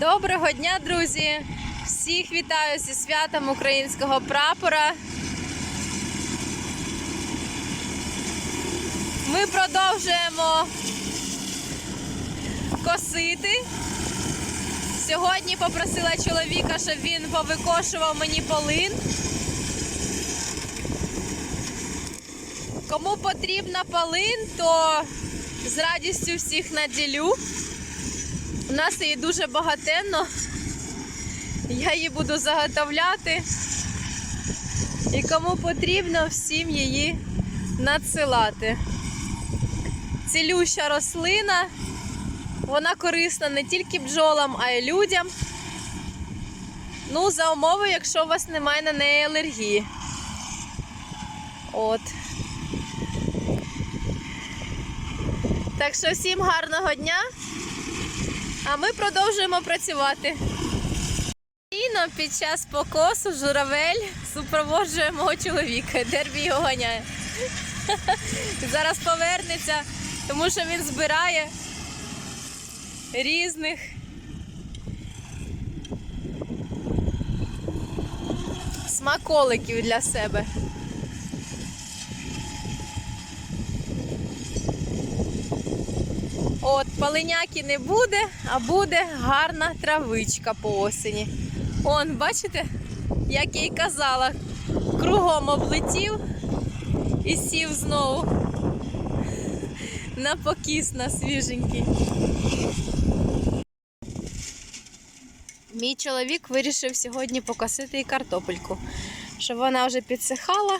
Доброго дня, друзі! Всіх вітаю зі святом українського прапора. Ми продовжуємо косити. Сьогодні попросила чоловіка, щоб він повикошував мені полин. Кому потрібна полин, то з радістю всіх наділю. У нас її дуже багатенно. Я її буду заготовляти. І кому потрібно, всім її надсилати. Цілюща рослина. Вона корисна не тільки бджолам, а й людям. Ну, за умови, якщо у вас немає на неї алергії. От. Так що всім гарного дня. А ми продовжуємо працювати. Іно під час покосу журавель супроводжує мого чоловіка. Дербі його ганяє. Зараз повернеться, тому що він збирає різних. Смаколиків для себе. От, паленяки не буде, а буде гарна травичка по осені. Он, бачите, як я й казала, кругом облетів і сів знову на покіс на свіженький. Мій чоловік вирішив сьогодні покосити і картопельку, щоб вона вже підсихала,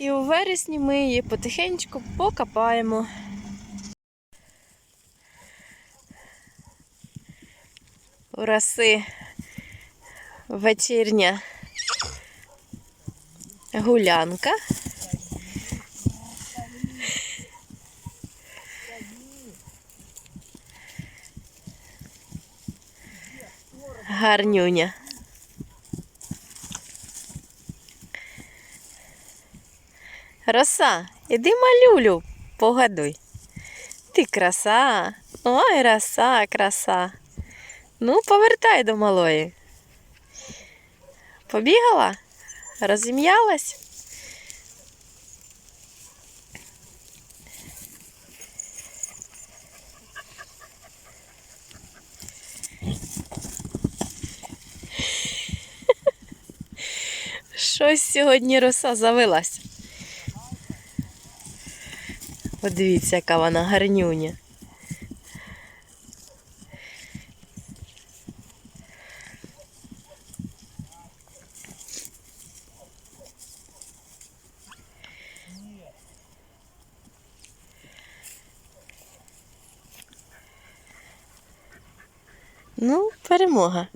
і у вересні ми її потихеньку покопаємо. У роси вечірня гулянка. Гарнюня. Роса, іди малюлю, погадуй. Ти краса. Ой, роса, краса. Ну, повертай до малої. Побігала? Розім'ялась? Щось сьогодні роса завелась. Подивіться, яка вона гарнюня. Ну, перемога.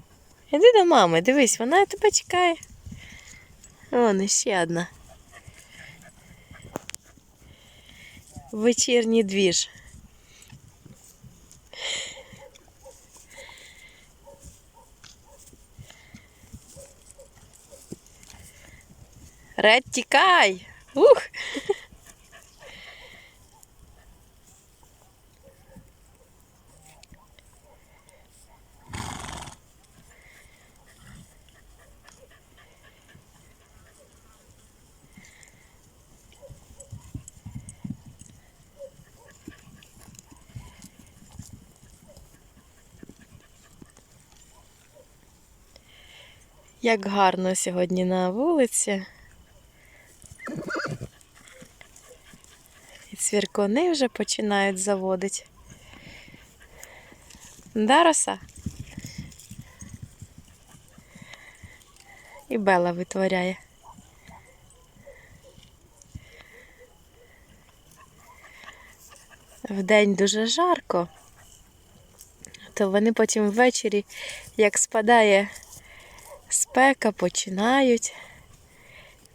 Іди до мами, дивись, вона тебе чекає. Вон ще одна. Вечірній двіж. Ред, тікай! Ух! Як гарно сьогодні на вулиці. І цвіркуни вже починають заводити. Да, роса? І Бела витворяє. Вдень дуже жарко, то вони потім ввечері, як спадає спека, починають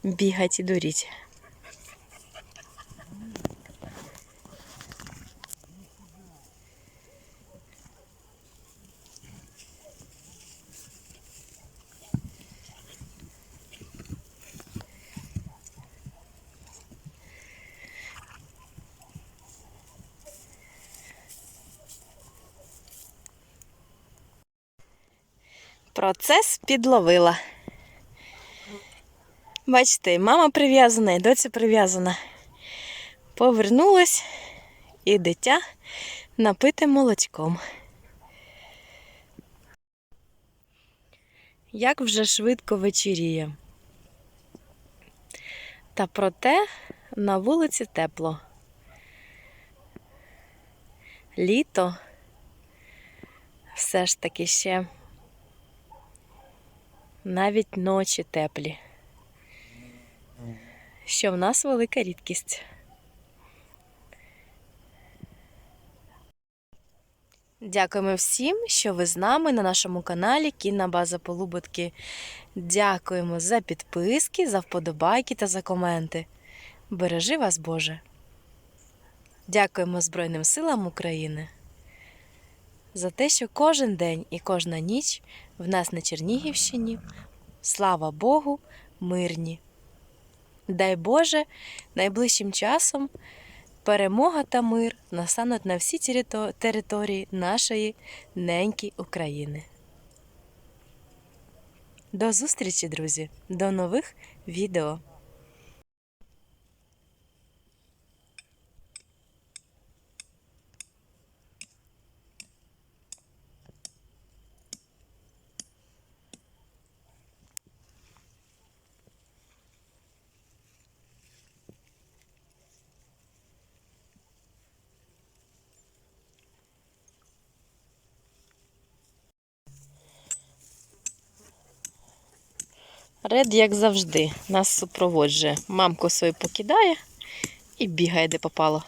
бігати і дуріть. Процес підловила. Бачите, мама прив'язана, і доця прив'язана. Повернулась і дитя напите молочком. Як вже швидко вечіріє. Та проте на вулиці тепло. Літо все ж таки ще навіть ночі теплі. Що в нас велика рідкість. Дякуємо всім, що ви з нами на нашому каналі Кінна База Полуботки. Дякуємо за підписки, за вподобайки та за коменти. Бережи вас, Боже! Дякуємо Збройним силам України за те, що кожен день і кожна ніч в нас на Чернігівщині, слава Богу, мирні. Дай Боже, найближчим часом перемога та мир настануть на всі території нашої неньки України. До зустрічі, друзі! До нових відео! Ред, як завжди, нас супроводжує. Мамку свою покидає і бігає, де попало.